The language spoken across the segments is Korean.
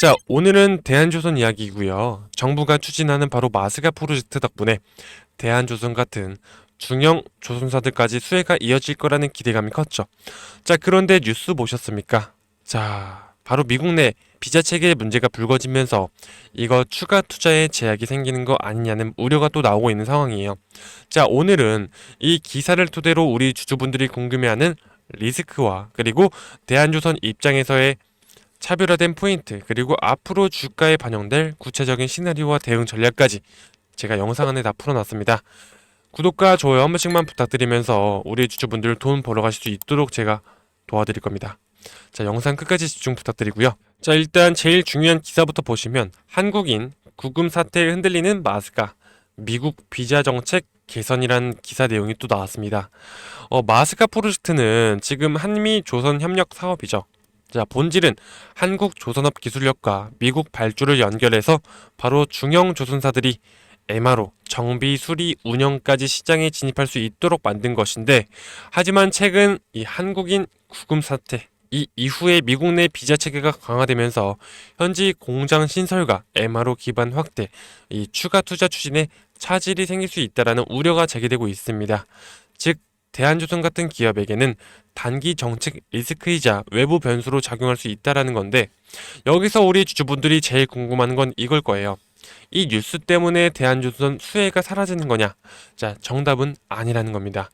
자, 오늘은 대한조선 이야기고요. 정부가 추진하는 바로 마스가 프로젝트 덕분에 대한조선 같은 중형 조선사들까지 수혜가 이어질 거라는 기대감이 컸죠. 자, 그런데 뉴스 보셨습니까? 자, 바로 미국 내 비자 체계의 문제가 불거지면서 이거 추가 투자에 제약이 생기는 거 아니냐는 우려가 또 나오고 있는 상황이에요. 자, 오늘은 이 기사를 토대로 우리 주주분들이 궁금해하는 리스크와 그리고 대한조선 입장에서의 차별화된 포인트 그리고 앞으로 주가에 반영될 구체적인 시나리오와 대응 전략까지 제가 영상 안에 다 풀어놨습니다. 구독과 좋아요 한 번씩만 부탁드리면서 우리 주주분들 돈 벌어가실 수 있도록 제가 도와드릴 겁니다. 자 영상 끝까지 집중 부탁드리고요. 자 일단 제일 중요한 기사부터 보시면 한국인 구금 사태에 흔들리는 마스가 미국 비자 정책 개선이란 기사 내용이 또 나왔습니다. 어, 마스카 프로젝트는 지금 한미 조선 협력 사업이죠. 자, 본질은 한국 조선업 기술력과 미국 발주를 연결해서 바로 중형 조선사들이 MRO, 정비, 수리, 운영까지 시장에 진입할 수 있도록 만든 것인데, 하지만 최근 이 한국인 구금 사태, 이 이후에 미국 내 비자 체계가 강화되면서 현지 공장 신설과 MRO 기반 확대, 이 추가 투자 추진에 차질이 생길 수 있다라는 우려가 제기되고 있습니다. 즉, 대한조선 같은 기업에게는 단기 정책 리스크이자 외부 변수로 작용할 수 있다라는 건데 여기서 우리 주주분들이 제일 궁금한 건 이걸 거예요. 이 뉴스 때문에 대한조선 수혜가 사라지는 거냐? 자, 정답은 아니라는 겁니다.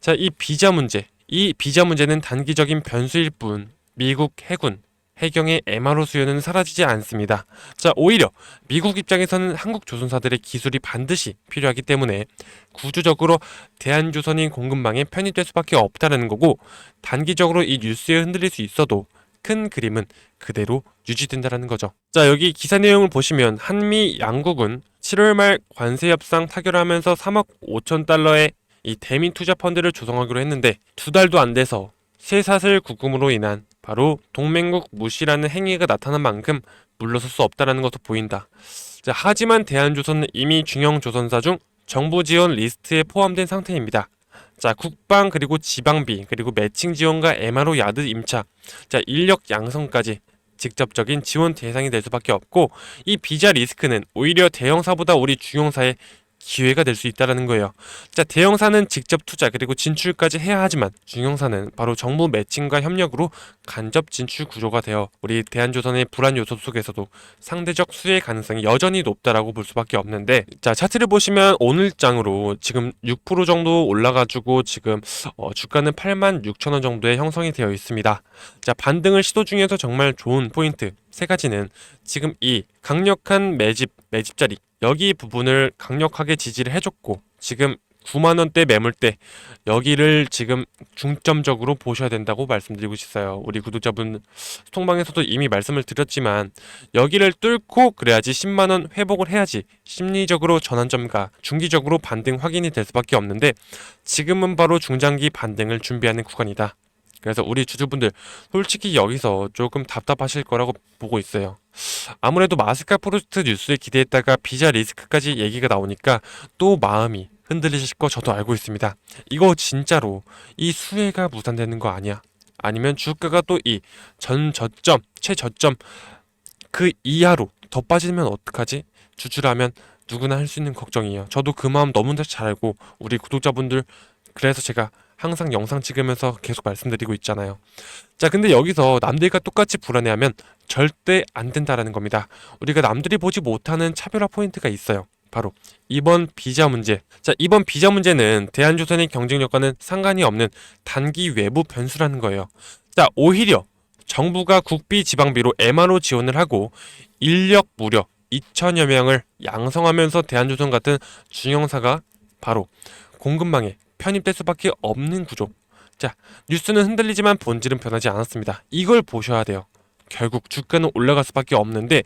자, 이 비자 문제. 이 비자 문제는 단기적인 변수일 뿐 미국 해군 해경의 MRO 수요는 사라지지 않습니다. 자, 오히려 미국 입장에서는 한국 조선사들의 기술이 반드시 필요하기 때문에 구조적으로 대한조선인 공급망에 편입될 수밖에 없다는 거고 단기적으로 이 뉴스에 흔들릴 수 있어도 큰 그림은 그대로 유지된다는 거죠. 자, 여기 기사 내용을 보시면 한미 양국은 7월 말 관세 협상 타결하면서 3억 5천 달러의 이 대민 투자 펀드를 조성하기로 했는데 두 달도 안 돼서 쇠사슬 구금으로 인한 바로 동맹국 무시라는 행위가 나타난 만큼 물러설 수 없다는 것도 보인다. 자, 하지만 대한조선은 이미 중형 조선사 중 정부 지원 리스트에 포함된 상태입니다. 자, 국방 그리고 지방비 그리고 매칭 지원과 MRO 야드 임차, 자 인력 양성까지 직접적인 지원 대상이 될 수밖에 없고 이 비자 리스크는 오히려 대형사보다 우리 중형사에 기회가 될 수 있다라는 거예요. 자, 대형사는 직접 투자 그리고 진출까지 해야 하지만 중형사는 바로 정부 매칭과 협력으로 간접 진출 구조가 되어 우리 대한조선의 불안 요소 속에서도 상대적 수혜 가능성이 여전히 높다라고 볼 수밖에 없는데 자, 차트를 보시면 오늘 장으로 지금 6% 정도 올라가지고 지금 어, 주가는 8만 6천 원 정도의 형성이 되어 있습니다. 자, 반등을 시도 중에서 정말 좋은 포인트 세 가지는 지금 이 강력한 매집 매집 자리 여기 부분을 강력하게 지지를 해줬고 지금 9만 원대 매물대 여기를 지금 중점적으로 보셔야 된다고 말씀드리고 있어요. 우리 구독자분 통방에서도 이미 말씀을 드렸지만 여기를 뚫고 그래야지 10만 원 회복을 해야지 심리적으로 전환점과 중기적으로 반등 확인이 될 수밖에 없는데 지금은 바로 중장기 반등을 준비하는 구간이다. 그래서 우리 주주분들 솔직히 여기서 조금 답답하실 거라고 보고 있어요. 아무래도 마스카 프로젝트 뉴스에 기대했다가 비자 리스크까지 얘기가 나오니까 또 마음이 흔들리실 거 저도 알고 있습니다. 이거 진짜로 이 수혜가 무산되는 거 아니야? 아니면 주가가 또 이 전 저점, 최저점 그 이하로 더 빠지면 어떡하지? 주주라면 누구나 할 수 있는 걱정이에요. 저도 그 마음 너무나 잘 알고 우리 구독자분들 그래서 제가 항상 영상 찍으면서 계속 말씀드리고 있잖아요. 자, 근데 여기서 남들과 똑같이 불안해하면 절대 안 된다라는 겁니다. 우리가 남들이 보지 못하는 차별화 포인트가 있어요. 바로 이번 비자 문제. 자, 이번 비자 문제는 대한조선의 경쟁력과는 상관이 없는 단기 외부 변수라는 거예요. 자, 오히려 정부가 국비 지방비로 MRO 지원을 하고 인력 무려 2천여 명을 양성하면서 대한조선 같은 중형사가 바로 공급망에 편입될 수밖에 없는 구조. 자, 뉴스는 흔들리지만 본질은 변하지 않았습니다. 이걸 보셔야 돼요. 결국 주가는 올라갈 수밖에 없는데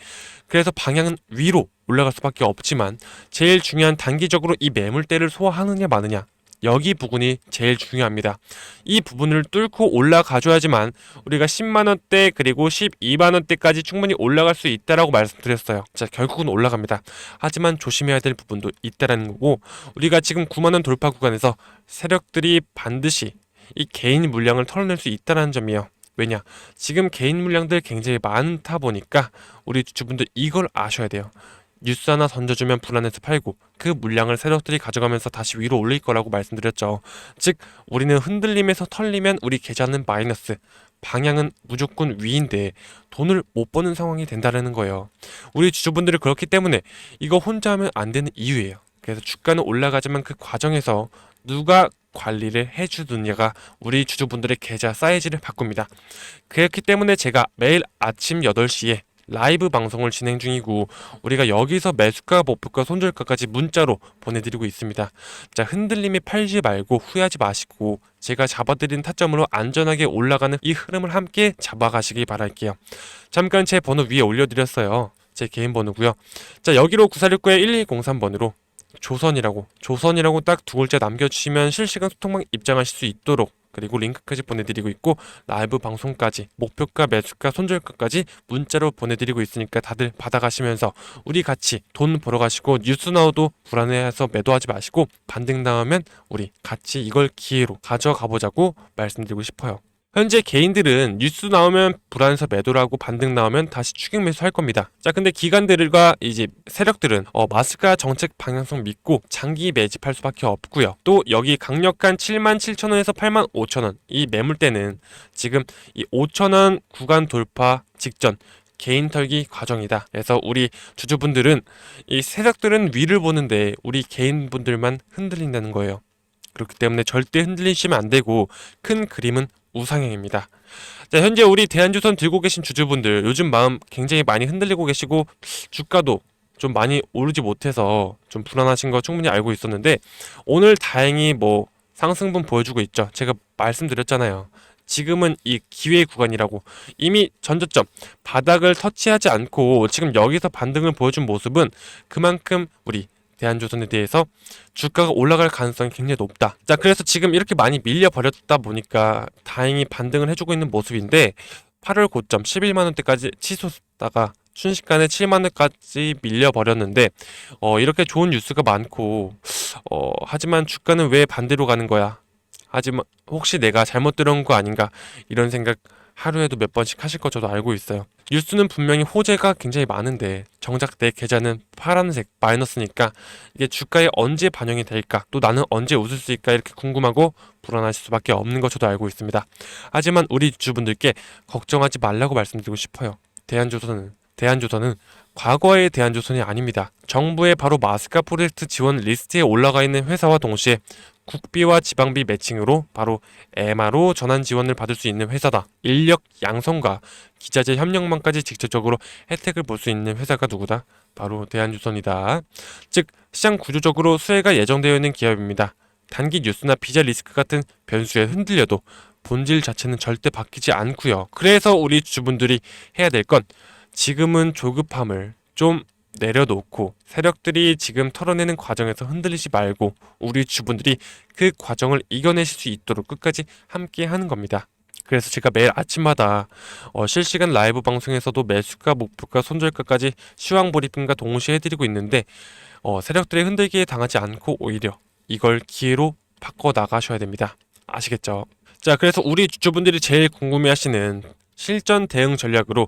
그래서 방향은 위로 올라갈 수밖에 없지만 제일 중요한 단기적으로 이 매물대를 소화하느냐 마느냐 여기 부분이 제일 중요합니다. 이 부분을 뚫고 올라가줘야지만 우리가 10만 원대 그리고 12만 원대까지 충분히 올라갈 수 있다라고 말씀드렸어요. 자, 결국은 올라갑니다. 하지만 조심해야 될 부분도 있다라는 거고 우리가 지금 9만 원 돌파 구간에서 세력들이 반드시 이 개인 물량을 털어낼 수 있다는 점이에요. 왜냐? 지금 개인 물량들 굉장히 많다 보니까 우리 주주분들 이걸 아셔야 돼요. 뉴스 하나 던져주면 불안해서 팔고 그 물량을 세력들이 가져가면서 다시 위로 올릴 거라고 말씀드렸죠. 즉 우리는 흔들림에서 털리면 우리 계좌는 마이너스 방향은 무조건 위인데 돈을 못 버는 상황이 된다는 거예요. 우리 주주분들이 그렇기 때문에 이거 혼자 하면 안 되는 이유예요. 그래서 주가는 올라가지만 그 과정에서 누가 관리를 해주느냐가 우리 주주분들의 계좌 사이즈를 바꿉니다. 그렇기 때문에 제가 매일 아침 8시에 라이브 방송을 진행 중이고 우리가 여기서 매수가 목표가 손절가까지 문자로 보내드리고 있습니다. 자 흔들림에 팔지 말고 후회하지 마시고 제가 잡아드린 타점으로 안전하게 올라가는 이 흐름을 함께 잡아가시기 바랄게요. 잠깐 제 번호 위에 올려드렸어요. 제 개인 번호고요. 자 여기로 9469에 1203번으로 조선이라고 조선이라고 딱 두 글자 남겨주시면 실시간 소통방 입장하실 수 있도록 그리고 링크까지 보내드리고 있고 라이브 방송까지 목표가 매수가 손절가까지 문자로 보내드리고 있으니까 다들 받아가시면서 우리 같이 돈 벌어가시고 뉴스 나오도 불안해해서 매도하지 마시고 반등 나오면 우리 같이 이걸 기회로 가져가 보자고 말씀드리고 싶어요. 현재 개인들은 뉴스 나오면 불안해서 매도를 하고 반등 나오면 다시 추격 매수할 겁니다. 자, 근데 기관들과 이제 세력들은 어, 마스가 정책 방향성 믿고 장기 매집할 수밖에 없고요. 또 여기 강력한 7만 7천 원에서 8만 5천 원 이 매물대는 지금 이 5천 원 구간 돌파 직전 개인 털기 과정이다. 그래서 우리 주주분들은 이 세력들은 위를 보는데 우리 개인분들만 흔들린다는 거예요. 그렇기 때문에 절대 흔들리시면 안 되고 큰 그림은 우상향입니다. 자, 현재 우리 대한주선 들고 계신 주주분들 요즘 마음 굉장히 많이 흔들리고 계시고 주가도 좀 많이 오르지 못해서 좀 불안하신 거 충분히 알고 있었는데 오늘 다행히 뭐 상승분 보여주고 있죠. 제가 말씀드렸잖아요. 지금은 이 기회 구간이라고 이미 전저점 바닥을 터치하지 않고 지금 여기서 반등을 보여준 모습은 그만큼 우리 대한조선에 대해서 주가가 올라갈 가능성이 굉장히 높다. 자, 그래서 지금 이렇게 많이 밀려 버렸다 보니까 다행히 반등을 해주고 있는 모습인데 8월 고점 11만 원대까지 치솟다가 순식간에 7만 원까지 밀려 버렸는데 어, 이렇게 좋은 뉴스가 많고 어, 하지만 주가는 왜 반대로 가는 거야? 하지만 혹시 내가 잘못 들은 거 아닌가 이런 생각 하루에도 몇 번씩 하실 거 저도 알고 있어요. 뉴스는 분명히 호재가 굉장히 많은데 정작 내 계좌는 파란색 마이너스니까 이게 주가에 언제 반영이 될까 또 나는 언제 웃을 수 있을까 이렇게 궁금하고 불안하실 수밖에 없는 거 저도 알고 있습니다. 하지만 우리 주분들께 걱정하지 말라고 말씀드리고 싶어요. 대한조선은 대한조선은 과거의 대한조선이 아닙니다. 정부의 바로 마스카 프로젝트 지원 리스트에 올라가 있는 회사와 동시에 국비와 지방비 매칭으로 바로 에마로 전환 지원을 받을 수 있는 회사다. 인력 양성과 기자재 협력망까지 직접적으로 혜택을 볼 수 있는 회사가 누구다? 바로 대한유선이다. 즉 시장 구조적으로 수혜가 예정되어 있는 기업입니다. 단기 뉴스나 비자 리스크 같은 변수에 흔들려도 본질 자체는 절대 바뀌지 않고요. 그래서 우리 주분들이 해야 될건 지금은 조급함을 좀 내려놓고 세력들이 지금 털어내는 과정에서 흔들리지 말고 우리 주분들이 그 과정을 이겨내실 수 있도록 끝까지 함께 하는 겁니다. 그래서 제가 매일 아침마다 어, 실시간 라이브 방송에서도 매수가, 목표가, 손절가까지 시황 브리핑과 동시에 해드리고 있는데 어, 세력들의 흔들기에 당하지 않고 오히려 이걸 기회로 바꿔 나가셔야 됩니다. 아시겠죠? 자, 그래서 우리 주주분들이 제일 궁금해하시는 실전 대응 전략으로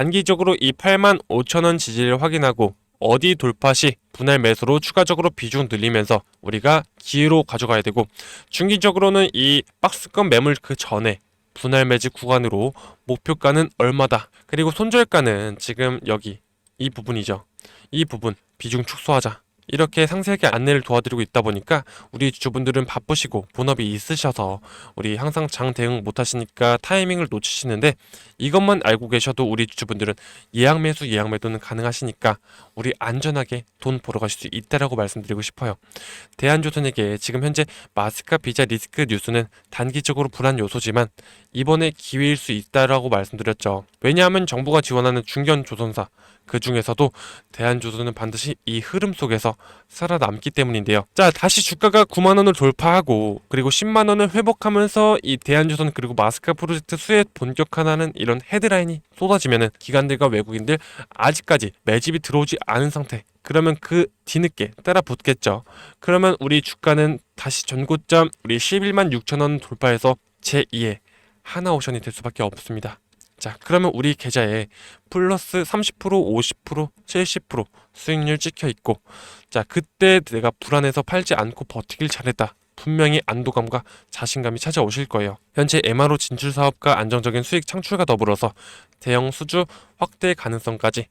단기적으로 이 8만 5천 원 지지를 확인하고 어디 돌파 시 분할 매수로 추가적으로 비중 늘리면서 우리가 기회로 가져가야 되고 중기적으로는 이 박스권 매물 그 전에 분할 매집 구간으로 목표가는 얼마다. 그리고 손절가는 지금 여기 이 부분이죠. 이 부분 비중 축소하자 이렇게 상세하게 안내를 도와드리고 있다 보니까 우리 주주분들은 바쁘시고 본업이 있으셔서 우리 항상 장 대응 못 하시니까 타이밍을 놓치시는데 이것만 알고 계셔도 우리 주주분들은 예약 매수 예약 매도는 가능하시니까 우리 안전하게 돈 벌어 가실 수 있다라고 말씀드리고 싶어요. 대한조선에게 지금 현재 마스카 비자 리스크 뉴스는 단기적으로 불안 요소지만 이번에 기회일 수 있다라고 말씀드렸죠. 왜냐하면 정부가 지원하는 중견 조선사 그 중에서도 대한조선은 반드시 이 흐름 속에서 살아남기 때문인데요. 자, 다시 주가가 9만 원을 돌파하고 그리고 10만 원을 회복하면서 이 대한조선 그리고 마스카 프로젝트 수혜 본격화하는 이런 헤드라인이 쏟아지면은 기관들과 외국인들 아직까지 매집이 들어오지 않은 상태. 그러면 그 뒤늦게 따라 붙겠죠. 그러면 우리 주가는 다시 전고점 우리 11만 6천 원 돌파해서 제2의 하나 옵션이 될 수밖에 없습니다. 자, 그러면 우리 계좌에 플러스 30%, 50%, 70% 수익률 찍혀 있고, 자, 그때 내가 불안해서 팔지 않고 버티길 잘했다. 분명히 안도감과 자신감이 찾아오실 거예요. 현재 MRO 진출 사업과 안정적인 수익 창출과 더불어서 대형 수주 확대 가능성까지.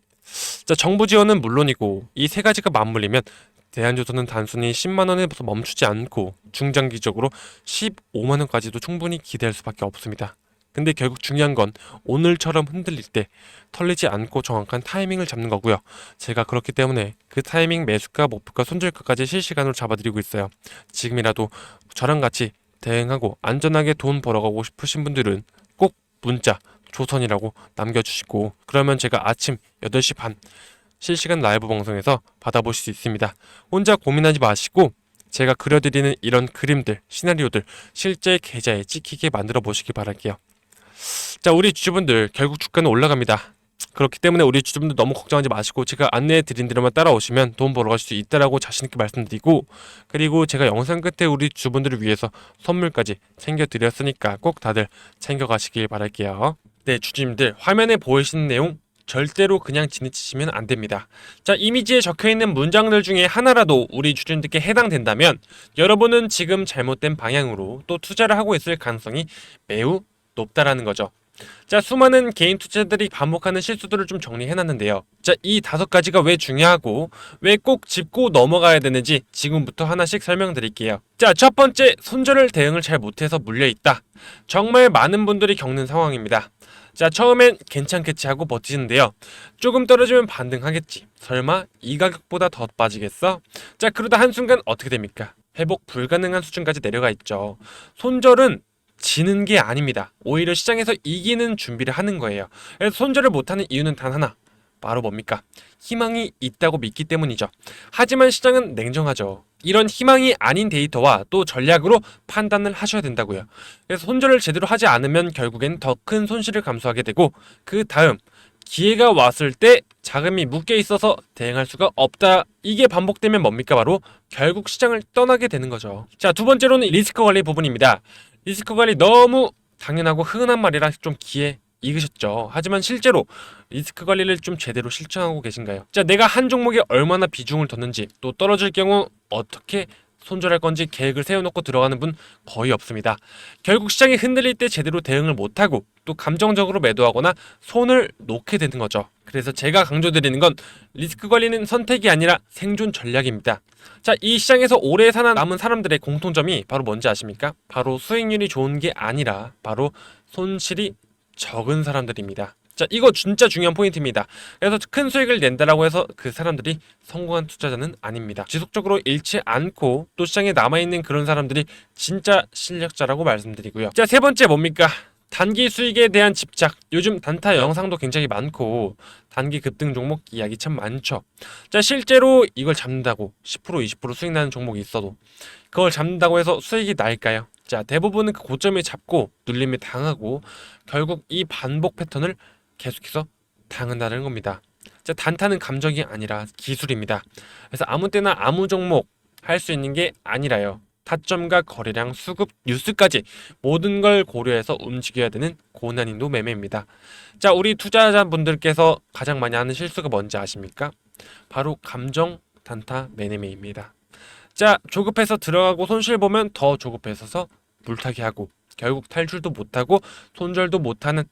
자, 정부 지원은 물론이고 이 세 가지가 맞물리면 대한조선은 단순히 10만 원에서 멈추지 않고 중장기적으로 15만 원까지도 충분히 기대할 수밖에 없습니다. 근데 결국 중요한 건 오늘처럼 흔들릴 때 털리지 않고 정확한 타이밍을 잡는 거고요. 제가 그렇기 때문에 그 타이밍 매수가, 목표가, 손절가까지 실시간으로 잡아드리고 있어요. 지금이라도 저랑 같이 대응하고 안전하게 돈 벌어가고 싶으신 분들은 꼭 문자 조선이라고 남겨주시고 그러면 제가 아침 8시 반 실시간 라이브 방송에서 받아보실 수 있습니다. 혼자 고민하지 마시고 제가 그려드리는 이런 그림들, 시나리오들 실제 계좌에 찍히게 만들어 보시기 바랄게요. 자, 우리 주주분들 결국 주가는 올라갑니다. 그렇기 때문에 우리 주주분들 너무 걱정하지 마시고 제가 안내해 드린 대로만 따라오시면 돈 벌어 가실 수 있다라고 자신 있게 말씀드리고 그리고 제가 영상 끝에 우리 주분들을 위해서 선물까지 챙겨 드렸으니까 꼭 다들 챙겨 가시길 바랄게요. 네, 주주님들 화면에 보이시는 내용 절대로 그냥 지나치시면 안 됩니다. 자, 이미지에 적혀 있는 문장들 중에 하나라도 우리 주주님들께 해당된다면 여러분은 지금 잘못된 방향으로 또 투자를 하고 있을 가능성이 매우 높다라는 거죠. 자, 수많은 개인 투자들이 반복하는 실수들을 좀 정리해놨는데요. 자, 이 다섯 가지가 왜 중요하고 왜 꼭 짚고 넘어가야 되는지 지금부터 하나씩 설명드릴게요. 자, 첫 번째, 손절을 대응을 잘 못해서 물려있다. 정말 많은 분들이 겪는 상황입니다. 자, 처음엔 괜찮겠지 하고 버티는데요. 조금 떨어지면 반등하겠지. 설마 이 가격보다 더 빠지겠어? 자, 그러다 한순간 어떻게 됩니까? 회복 불가능한 수준까지 내려가 있죠. 손절은 지는 게 아닙니다. 오히려 시장에서 이기는 준비를 하는 거예요. 그래서 손절을 못하는 이유는 단 하나. 바로 뭡니까? 희망이 있다고 믿기 때문이죠. 하지만 시장은 냉정하죠. 이런 희망이 아닌 데이터와 또 전략으로 판단을 하셔야 된다고요. 그래서 손절을 제대로 하지 않으면 결국엔 더 큰 손실을 감수하게 되고 그 다음 기회가 왔을 때 자금이 묶여 있어서 대응할 수가 없다. 이게 반복되면 뭡니까? 바로 결국 시장을 떠나게 되는 거죠. 자, 두 번째로는 리스크 관리 부분입니다. 리스크 관리 너무 당연하고 흔한 말이라 좀 귀에 익으셨죠. 하지만 실제로 리스크 관리를 좀 제대로 실천하고 계신가요? 자, 내가 한 종목에 얼마나 비중을 뒀는지 또 떨어질 경우 어떻게 손절할 건지 계획을 세워놓고 들어가는 분 거의 없습니다. 결국 시장이 흔들릴 때 제대로 대응을 못하고 또 감정적으로 매도하거나 손을 놓게 되는 거죠. 그래서 제가 강조드리는 건 리스크 관리는 선택이 아니라 생존 전략입니다. 자, 이 시장에서 오래 살아남은 사람들의 공통점이 바로 뭔지 아십니까? 바로 수익률이 좋은 게 아니라 바로 손실이 적은 사람들입니다. 자, 이거 진짜 중요한 포인트입니다. 그래서 큰 수익을 낸다라고 해서 그 사람들이 성공한 투자자는 아닙니다. 지속적으로 잃지 않고 또 시장에 남아있는 그런 사람들이 진짜 실력자라고 말씀드리고요. 자, 세 번째 뭡니까? 단기 수익에 대한 집착. 요즘 단타 영상도 굉장히 많고 단기 급등 종목 이야기 참 많죠. 자, 실제로 이걸 잡는다고 10% 20% 수익 나는 종목이 있어도 그걸 잡는다고 해서 수익이 날까요? 자, 대부분은 그 고점에 잡고 눌림에 당하고 결국 이 반복 패턴을 계속해서 당한다는 겁니다. 자, 단타는 감정이 아니라 기술입니다. 그래서 아무 때나 아무 종목 할 수 있는 게 아니라요. 타점과 거래량, 수급, 뉴스까지 모든 걸 고려해서 움직여야 되는 고난이도 매매입니다. 자, 우리 투자자분들께서 가장 많이 하는 실수가 뭔지 아십니까? 바로 감정 단타 매매매입니다. 자, 조급해서 들어가고 손실 보면 더 조급해서서 물타기 하고 결국 탈출도 못하고 손절도 못하는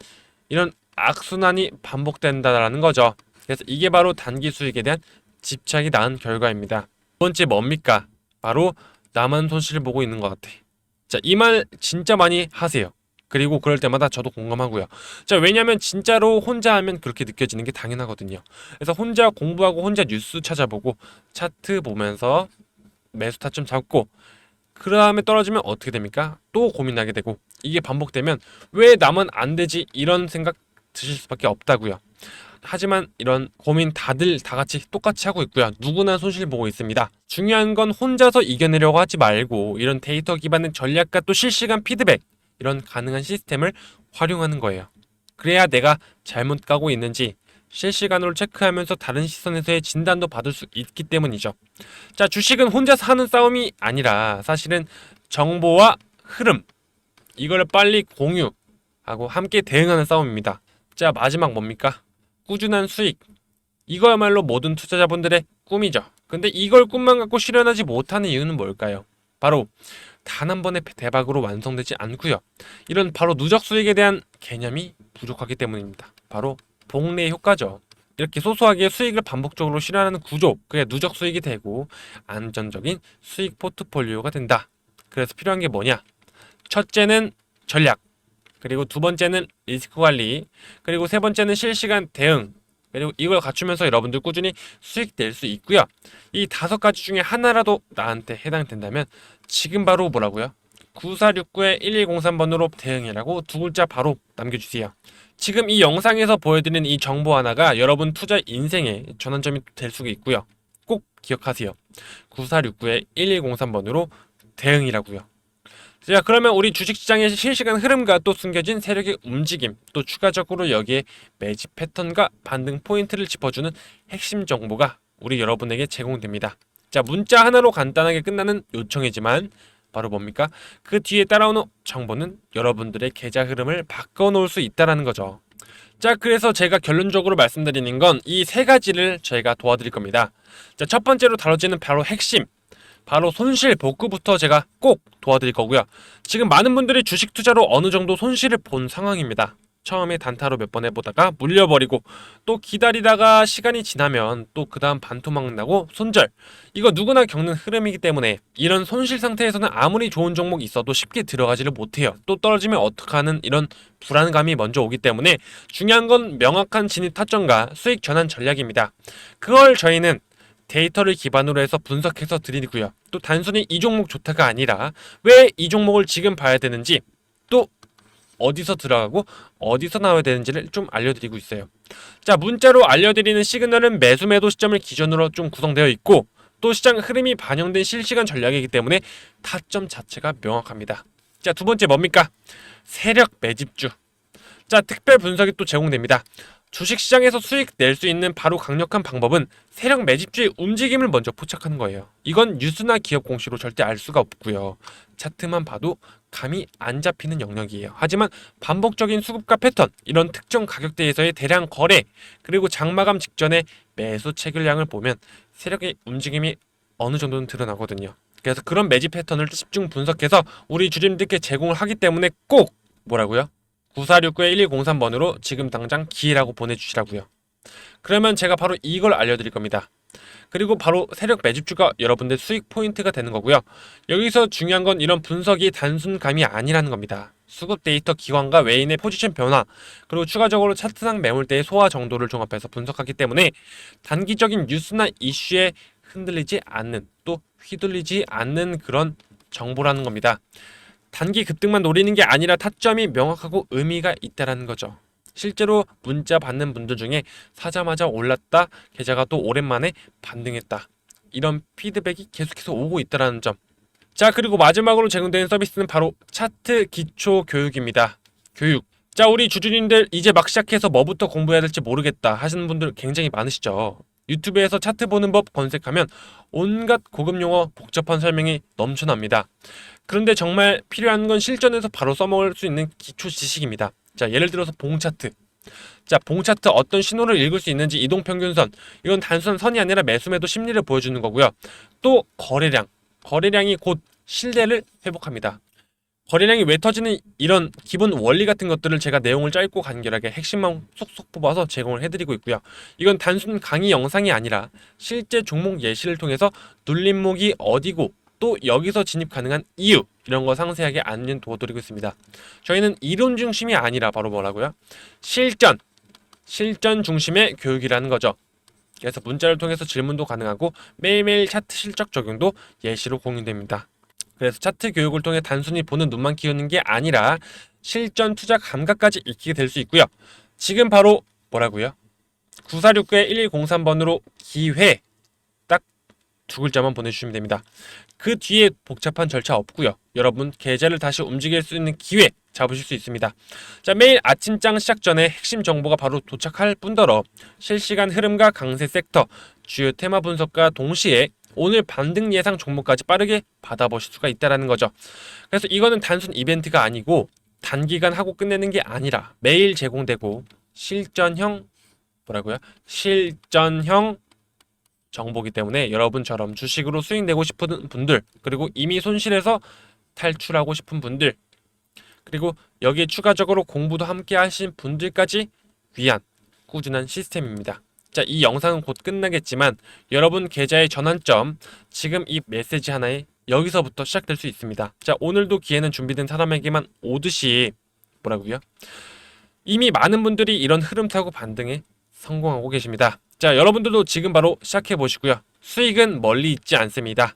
이런 악순환이 반복된다라는 거죠. 그래서 이게 바로 단기 수익에 대한 집착이 낳은 결과입니다. 두 번째 뭡니까? 바로 나만 손실을 보고 있는 것 같아. 자, 이 말 진짜 많이 하세요. 그리고 그럴 때마다 저도 공감하고요. 자, 왜냐면 진짜로 혼자 하면 그렇게 느껴지는 게 당연하거든요. 그래서 혼자 공부하고 혼자 뉴스 찾아보고 차트 보면서 매수 타점 잡고 그 다음에 떨어지면 어떻게 됩니까? 또 고민하게 되고 이게 반복되면 왜 남은 안 되지 이런 생각 드실 수밖에 없다고요. 하지만 이런 고민 다들 다 같이 똑같이 하고 있고요. 누구나 손실 보고 있습니다. 중요한 건 혼자서 이겨내려고 하지 말고 이런 데이터 기반의 전략과 또 실시간 피드백 이런 가능한 시스템을 활용하는 거예요. 그래야 내가 잘못 가고 있는지 실시간으로 체크하면서 다른 시선에서의 진단도 받을 수 있기 때문이죠. 자, 주식은 혼자서 하는 싸움이 아니라 사실은 정보와 흐름 이걸 빨리 공유 하고 함께 대응하는 싸움입니다. 자, 마지막 뭡니까? 꾸준한 수익. 이거야말로 모든 투자자분들의 꿈이죠. 근데 이걸 꿈만 갖고 실현하지 못하는 이유는 뭘까요? 바로 단 한 번의 대박으로 완성되지 않고요. 이런 바로 누적 수익에 대한 개념이 부족하기 때문입니다. 바로 복리의 효과죠. 이렇게 소소하게 수익을 반복적으로 실현하는 구조, 그게 누적 수익이 되고 안정적인 수익 포트폴리오가 된다. 그래서 필요한 게 뭐냐? 첫째는 전략, 그리고 두 번째는 리스크 관리, 그리고 세 번째는 실시간 대응, 그리고 이걸 갖추면서 여러분들 꾸준히 수익 낼 수 있고요. 이 다섯 가지 중에 하나라도 나한테 해당된다면 지금 바로 뭐라고요? 9469-1103번으로 대응이라고 두 글자 바로 남겨주세요. 지금 이 영상에서 보여드리는 이 정보 하나가 여러분 투자 인생의 전환점이 될 수가 있고요. 꼭 기억하세요. 9469-1103번으로 대응이라고요. 자 그러면 우리 주식시장의 실시간 흐름과 또 숨겨진 세력의 움직임 또 추가적으로 여기에 매집 패턴과 반등 포인트를 짚어주는 핵심 정보가 우리 여러분에게 제공됩니다. 자 문자 하나로 간단하게 끝나는 요청이지만 바로 뭡니까? 그 뒤에 따라오는 정보는 여러분들의 계좌 흐름을 바꿔놓을 수 있다라는 거죠. 자, 그래서 제가 결론적으로 말씀드리는 건 이 세 가지를 저희가 도와드릴 겁니다. 자, 첫 번째로 다뤄지는 바로 핵심. 바로 손실 복구부터 제가 꼭 도와드릴 거고요. 지금 많은 분들이 주식 투자로 어느 정도 손실을 본 상황입니다. 처음에 단타로 몇 번 해보다가 물려버리고 또 기다리다가 시간이 지나면 또 그 다음 반토막 나고 손절 이거 누구나 겪는 흐름이기 때문에 이런 손실 상태에서는 아무리 좋은 종목이 있어도 쉽게 들어가지를 못해요 또 떨어지면 어떡하는 이런 불안감이 먼저 오기 때문에 중요한 건 명확한 진입 타점과 수익 전환 전략입니다 그걸 저희는 데이터를 기반으로 해서 분석해서 드리고요 또 단순히 이 종목 좋다가 아니라 왜 이 종목을 지금 봐야 되는지 또 어디서 들어가고 어디서 나와야 되는지를 좀 알려드리고 있어요. 자, 문자로 알려드리는 시그널은 매수 매도 시점을 기준으로 좀 구성되어 있고 또 시장 흐름이 반영된 실시간 전략이기 때문에 타점 자체가 명확합니다. 자, 두 번째 뭡니까? 세력 매집주. 자, 특별 분석이 또 제공됩니다. 주식시장에서 수익 낼 수 있는 바로 강력한 방법은 세력 매집주의 움직임을 먼저 포착하는 거예요. 이건 뉴스나 기업 공시로 절대 알 수가 없고요. 차트만 봐도 감이 안 잡히는 영역이에요. 하지만 반복적인 수급과 패턴, 이런 특정 가격대에서의 대량 거래, 그리고 장마감 직전의 매수 체결량을 보면 세력의 움직임이 어느 정도는 드러나거든요. 그래서 그런 매집 패턴을 집중 분석해서 우리 주림들께 제공을 하기 때문에 꼭 뭐라고요? 9469-1103번으로 지금 당장 기회라고 보내주시라고요. 그러면 제가 바로 이걸 알려드릴 겁니다. 그리고 바로 세력 매집주가 여러분들 수익 포인트가 되는 거고요. 여기서 중요한 건 이런 분석이 단순 감이 아니라는 겁니다. 수급 데이터 기관과 외인의 포지션 변화, 그리고 추가적으로 차트상 매물대의 소화 정도를 종합해서 분석하기 때문에 단기적인 뉴스나 이슈에 흔들리지 않는 또 휘둘리지 않는 그런 정보라는 겁니다. 단기 급등만 노리는 게 아니라 타점이 명확하고 의미가 있다라는 거죠. 실제로 문자 받는 분들 중에 사자마자 올랐다 계좌가 또 오랜만에 반등했다 이런 피드백이 계속해서 오고 있다는 점. 자 그리고 마지막으로 제공되는 서비스는 바로 차트 기초 교육입니다. 교육. 자 우리 주주님들 이제 막 시작해서 뭐부터 공부해야 될지 모르겠다 하시는 분들 굉장히 많으시죠. 유튜브에서 차트 보는 법 검색하면 온갖 고급 용어 복잡한 설명이 넘쳐납니다. 그런데 정말 필요한 건 실전에서 바로 써먹을 수 있는 기초 지식입니다. 자, 예를 들어서 봉 차트. 자, 봉 차트 어떤 신호를 읽을 수 있는지 이동 평균선. 이건 단순한 선이 아니라 매수매도 심리를 보여주는 거고요. 또 거래량. 거래량이 곧 신뢰를 회복합니다. 거래량이 왜 터지는 이런 기본 원리 같은 것들을 제가 내용을 짧고 간결하게 핵심만 쏙쏙 뽑아서 제공을 해드리고 있고요. 이건 단순 강의 영상이 아니라 실제 종목 예시를 통해서 눌림목이 어디고 또 여기서 진입 가능한 이유 이런 거 상세하게 안내 도와드리고 있습니다. 저희는 이론 중심이 아니라 바로 뭐라고요? 실전, 실전 중심의 교육이라는 거죠. 그래서 문자를 통해서 질문도 가능하고 매일매일 차트 실적 적용도 예시로 공유됩니다. 그래서 차트 교육을 통해 단순히 보는 눈만 키우는 게 아니라 실전 투자 감각까지 익히게 될 수 있고요. 지금 바로 뭐라고요? 9469-1103번으로 기회 딱 두 글자만 보내주시면 됩니다. 그 뒤에 복잡한 절차 없고요. 여러분 계좌를 다시 움직일 수 있는 기회 잡으실 수 있습니다. 자 매일 아침장 시작 전에 핵심 정보가 바로 도착할 뿐더러 실시간 흐름과 강세 섹터 주요 테마 분석과 동시에 오늘 반등 예상 종목까지 빠르게 받아보실 수가 있다라는 거죠. 그래서 이거는 단순 이벤트가 아니고 단기간 하고 끝내는 게 아니라 매일 제공되고 실전형 뭐라고요? 실전형 정보기 때문에 여러분처럼 주식으로 수익 내고 싶은 분들 그리고 이미 손실해서 탈출하고 싶은 분들 그리고 여기에 추가적으로 공부도 함께 하신 분들까지 위한 꾸준한 시스템입니다. 자, 이 영상은 곧 끝나겠지만 여러분 계좌의 전환점 지금 이 메시지 하나에 여기서부터 시작될 수 있습니다. 자, 오늘도 기회는 준비된 사람에게만 오듯이 뭐라고요? 이미 많은 분들이 이런 흐름 타고 반등에 성공하고 계십니다. 자, 여러분들도 지금 바로 시작해 보시고요. 수익은 멀리 있지 않습니다.